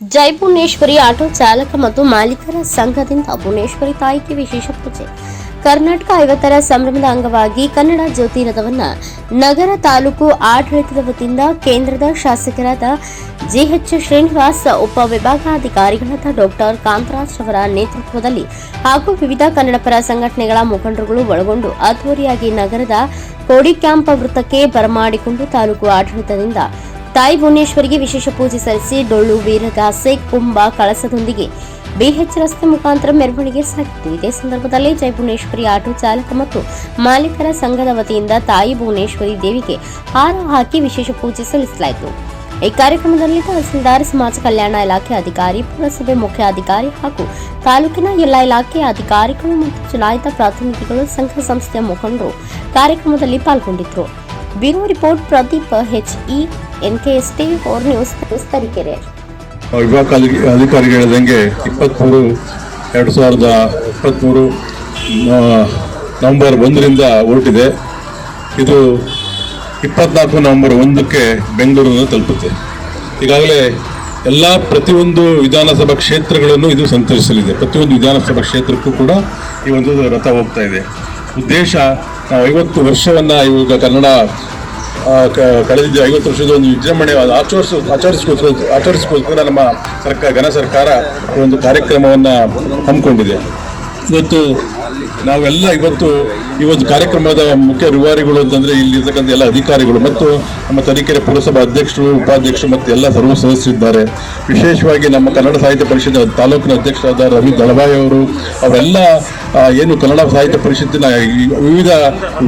ಜೈ Bhuvaneshwari auto ಚಾಲಕ ಮತ್ತು ಮಾಲೀಕರ ಸಂಘದಿಂದ ಭುವನೇಶ್ವರಿ ತಾಯಿಗೆ ವಿಶೇಷ ಪೂಜೆ. ಕರ್ನಾಟಕ ಐವತ್ತರ ಸಂಭ್ರಮದ ಅಂಗವಾಗಿ ಕನ್ನಡ ಜ್ಯೋತಿ ರಥವನ್ನ ನಗರ ತಾಲೂಕು ಆಡಳಿತದ ವತಿಯಿಂದ ಕೇಂದ್ರದ ಶಾಸಕರಾದ ಜಿಎಚ್ ಶ್ರೀನಿವಾಸ್ ಉಪವಿಭಾಗಾಧಿಕಾರಿಗಳಾದ ಡಾಕ್ಟರ್ ಕಾಂತರಾಜ್ ಅವರ ನೇತೃತ್ವದಲ್ಲಿ ಹಾಗೂ ವಿವಿಧ ಕನ್ನಡಪರ ಸಂಘಟನೆಗಳ ಮುಖಂಡರುಗಳು ಒಳಗೊಂಡು ಅದ್ದೂರಿಯಾಗಿ ನಗರದ ಕೋಡಿ ಕ್ಯಾಂಪ್ ವೃತ್ತಕ್ಕೆ ಬರಮಾಡಿಕೊಂಡು ತಾಲೂಕು ಆಡಳಿತದಿಂದ ತಾಯಿ ಭುವನೇಶ್ವರಿಗೆ ವಿಶೇಷ ಪೂಜೆ ಸಲ್ಲಿಸಿ ಡೊಳ್ಳು ವೀರಗಾಸೆ ಕುಂಭ ಕಳಸದೊಂದಿಗೆ ಬಿಹೆಚ್ ರಸ್ತೆ ಮುಖಾಂತರ ಮೆರವಣಿಗೆ ಸಾಗಿತ್ತು. ಇದೇ ಸಂದರ್ಭದಲ್ಲಿ ಜೈ ಭುವನೇಶ್ವರಿ ಆಟೋ ಚಾಲಕ ಮತ್ತು ಮಾಲೀಕರ ಸಂಘದ ವತಿಯಿಂದ ತಾಯಿ ಭುವನೇಶ್ವರಿ ದೇವಿಗೆ ಹಾರ ಹಾಕಿ ವಿಶೇಷ ಪೂಜೆ ಸಲ್ಲಿಸಲಾಯಿತು. ಈ ಕಾರ್ಯಕ್ರಮದಲ್ಲಿ ತಹಸೀಲ್ದಾರ್, ಸಮಾಜ ಕಲ್ಯಾಣ ಇಲಾಖೆ ಅಧಿಕಾರಿ, ಪುರಸಭೆ ಮುಖ್ಯ ಅಧಿಕಾರಿ ಹಾಗೂ ತಾಲೂಕಿನ ಎಲ್ಲ ಇಲಾಖೆಯ ಅಧಿಕಾರಿಗಳು ಮತ್ತು ಚುನಾಯಿತ ಪ್ರತಿನಿಧಿಗಳು ಸಂಘ ಸಂಸ್ಥೆಯ ಮುಖಂಡರು ಕಾರ್ಯಕ್ರಮದಲ್ಲಿ ಪಾಲ್ಗೊಂಡಿದ್ದರು. ಬ್ಯೂರೋ ರಿಪೋರ್ಟ್ ಪ್ರದೀಪ್ ಎಚ್ಇ ಎನ್ಕೆಎಸ್ಟಿ ಫೋರ್ ನ್ಯೂಸ್ ನ್ಯೂಸ್ ತರೀಕೆರೆ. ವಿಭಾಗ ಅಧಿ- ಅಧಿಕಾರಿಗಳು ಹೇಳಿದಂಗೆ ಇಪ್ಪತ್ತ್ಮೂರು ಎರಡು ಸಾವಿರದ ಇಪ್ಪತ್ತ್ಮೂರು ನವಂಬರ್ ಒಂದರಿಂದ ಹೊರಟಿದೆ. ಇದು ಇಪ್ಪತ್ನಾಲ್ಕು ನವಂಬರ್ ಒಂದಕ್ಕೆ ಬೆಂಗಳೂರನ್ನು ತಲುಪುತ್ತೆ. ಈಗಾಗಲೇ ಎಲ್ಲ ಪ್ರತಿಯೊಂದು ವಿಧಾನಸಭಾ ಕ್ಷೇತ್ರಗಳನ್ನು ಇದು ಸಂತರಿಸಲಿದೆ ಪ್ರತಿಯೊಂದು ವಿಧಾನಸಭಾ ಕ್ಷೇತ್ರಕ್ಕೂ ಕೂಡ ಈ ಒಂದು ರಥ ಹೋಗ್ತಾ ಇದೆ. ಉದ್ದೇಶ, ನಾವು ಐವತ್ತು ವರ್ಷವನ್ನು ಇವಾಗ ಕನ್ನಡ ಕ- ಕಳೆದಿದ್ದ ಐವತ್ತು ವರ್ಷದ ಒಂದು ವಿಜೃಂಭಣೆ ಆಚರಿಸ ಆಚರಿಸ್ಕೋ ಆಚರಿಸ್ಕೋಸ್ಕರ ನಮ್ಮ ಸರ್ಕಾರ ಘನ ಸರ್ಕಾರ ಒಂದು ಕಾರ್ಯಕ್ರಮವನ್ನು ಹಮ್ಮಿಕೊಂಡಿದೆ. ಇವತ್ತು ನಾವೆಲ್ಲ ಇವತ್ತು ಈ ಒಂದು ಕಾರ್ಯಕ್ರಮದ ಮುಖ್ಯ ರೂವಾರಿಗಳು ಅಂತಂದರೆ ಇಲ್ಲಿರ್ತಕ್ಕಂಥ ಎಲ್ಲ ಅಧಿಕಾರಿಗಳು ಮತ್ತು ನಮ್ಮ ತರೀಕೆರೆ ಪುರಸಭಾ ಅಧ್ಯಕ್ಷರು, ಉಪಾಧ್ಯಕ್ಷರು ಮತ್ತು ಎಲ್ಲ ಸರ್ವ ಸದಸ್ಯರಿದ್ದಾರೆ ವಿಶೇಷವಾಗಿ ನಮ್ಮ ಕನ್ನಡ ಸಾಹಿತ್ಯ ಪರಿಷತ್ ತಾಲೂಕಿನ ಅಧ್ಯಕ್ಷರಾದ ರವಿ ದಳಬಾಯಿ ಅವರು, ಅವರೆಲ್ಲ ಏನು ಕನ್ನಡ ಸಾಹಿತ್ಯ ಪರಿಷತ್ತಿನ ವಿವಿಧ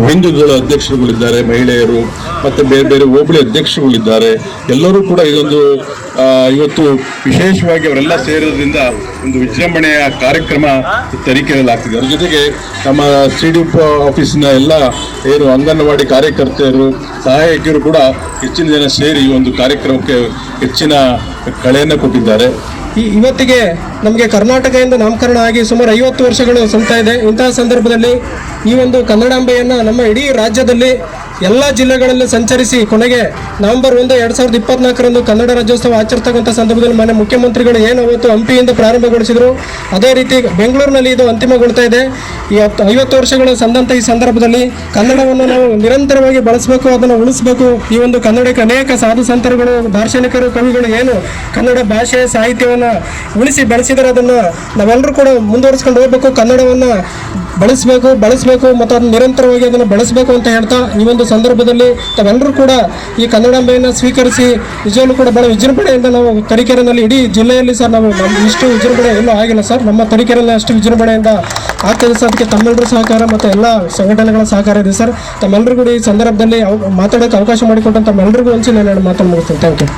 ವಿಂಗಗಳ ಅಧ್ಯಕ್ಷರುಗಳಿದ್ದಾರೆ, ಮಹಿಳೆಯರು ಮತ್ತು ಬೇರೆ ಬೇರೆ ಹೋಬಳಿ ಅಧ್ಯಕ್ಷರುಗಳಿದ್ದಾರೆ. ಎಲ್ಲರೂ ಕೂಡ ಇದೊಂದು ಇವತ್ತು ವಿಶೇಷವಾಗಿ ಅವರೆಲ್ಲ ಸೇರೋದ್ರಿಂದ ಒಂದು ವಿಜೃಂಭಣೆಯ ಕಾರ್ಯಕ್ರಮ ತರೀಕೆಯಲ್ಲಾಗ್ತಿದೆ ಅದ್ರ ಜೊತೆಗೆ ನಮ್ಮ ಸಿ ಡಿ ಆಫೀಸಿನ ಎಲ್ಲ ಏನು ಅಂಗನವಾಡಿ ಕಾರ್ಯಕರ್ತೆಯರು, ಸಹಾಯಕಿಯರು ಕೂಡ ಹೆಚ್ಚಿನ ಜನ ಸೇರಿ ಈ ಒಂದು ಕಾರ್ಯಕ್ರಮಕ್ಕೆ ಹೆಚ್ಚಿನ ಕಳೆಯನ್ನು ಕೊಟ್ಟಿದ್ದಾರೆ. ಈ ಇವತ್ತಿಗೆ ನಮಗೆ ಕರ್ನಾಟಕದಿಂದ ನಾಮಕರಣ ಆಗಿ ಸುಮಾರು ಐವತ್ತು ವರ್ಷಗಳು ಸಲ್ತಾ ಇದೆ. ಇಂತಹ ಸಂದರ್ಭದಲ್ಲಿ ಈ ಒಂದು ಕನ್ನಡಾಂಬೆಯನ್ನು ನಮ್ಮ ಇಡೀ ರಾಜ್ಯದಲ್ಲಿ ಎಲ್ಲ ಜಿಲ್ಲೆಗಳಲ್ಲಿ ಸಂಚರಿಸಿ ಕೊನೆಗೆ ನವೆಂಬರ್ ಒಂದು ಎರಡು ಸಾವಿರದ ಇಪ್ಪತ್ನಾಲ್ಕರಂದು ಕನ್ನಡ ರಾಜ್ಯೋತ್ಸವ ಆಚರಿಸ್ತಕ್ಕಂಥ ಸಂದರ್ಭದಲ್ಲಿ ಮಾನ್ಯ ಮುಖ್ಯಮಂತ್ರಿಗಳು ಏನು ಅವತ್ತು ಹಂಪಿಯಿಂದ ಪ್ರಾರಂಭಗೊಳಿಸಿದರು. ಅದೇ ರೀತಿ ಬೆಂಗಳೂರಿನಲ್ಲಿ ಇದು ಅಂತಿಮಗೊಳ್ತಾ ಇದೆ. ಈ ಐವತ್ತು ವರ್ಷಗಳು ಸಂದಂಥ ಈ ಸಂದರ್ಭದಲ್ಲಿ ಕನ್ನಡವನ್ನು ನಾವು ನಿರಂತರವಾಗಿ ಬಳಸಬೇಕು, ಅದನ್ನು ಉಳಿಸಬೇಕು. ಈ ಒಂದು ಕನ್ನಡಕ್ಕೆ ಅನೇಕ ಸಾಧು ಸಂತರುಗಳು, ದಾರ್ಶನಿಕರು, ಕವಿಗಳು ಏನು ಕನ್ನಡ ಭಾಷೆ ಸಾಹಿತ್ಯವನ್ನು ಉಳಿಸಿ ಬೆಳೆಸಿದರೆ ಅದನ್ನು ನಾವೆಲ್ಲರೂ ಕೂಡ ಮುಂದುವರಿಸ್ಕೊಂಡು ಹೋಗಬೇಕು. ಕನ್ನಡವನ್ನು ಬಳಸಬೇಕು ಬಳಸಬೇಕು ಮತ್ತು ಅದನ್ನು ನಿರಂತರವಾಗಿ ಅದನ್ನು ಬಳಸಬೇಕು ಅಂತ ಹೇಳ್ತಾ ಈ ಒಂದು ಸಂದರ್ಭದಲ್ಲಿ ತಾವೆಲ್ಲರೂ ಕೂಡ ಈ ಕನ್ನಡಾಂಬೆಯನ್ನು ಸ್ವೀಕರಿಸಿ ನಿಜವಾಗ್ಲೂ ಕೂಡ ಬಹಳ ವಿಜೃಂಭಣೆಯಿಂದ ನಾವು ತರೀಕೆರೆನಲ್ಲಿ ಇಡೀ ಜಿಲ್ಲೆಯಲ್ಲಿ ಸರ್ ನಾವು ನಮ್ಮ ಇಷ್ಟು ವಿಜೃಂಭಣೆ ಎಲ್ಲೂ ಆಗಿಲ್ಲ ಸರ್. ನಮ್ಮ ತರೀಕೆರೆಯಲ್ಲಿ ಅಷ್ಟು ವಿಜೃಂಭಣೆಯಿಂದ ಆಗ್ತದೆ ಸರ್. ಅದಕ್ಕೆ ತಮ್ಮೆಲ್ಲರೂ ಸಹಕಾರ ಮತ್ತು ಎಲ್ಲ ಸಂಘಟನೆಗಳ ಸಹಕಾರ ಇದೆ ಸರ್. ತಮ್ಮೆಲ್ಲರಿಗೂ ಈ ಸಂದರ್ಭದಲ್ಲಿ ಮಾತಾಡೋಕ್ಕೆ ಅವಕಾಶ ಮಾಡಿಕೊಟ್ಟಂತ ತಮ್ಮೆಲ್ಲರಿಗೂ ಹಂಚಿ ನಾನು ಮಾತನಾಡ್ತೀನಿ ಥ್ಯಾಂಕ್ ಯು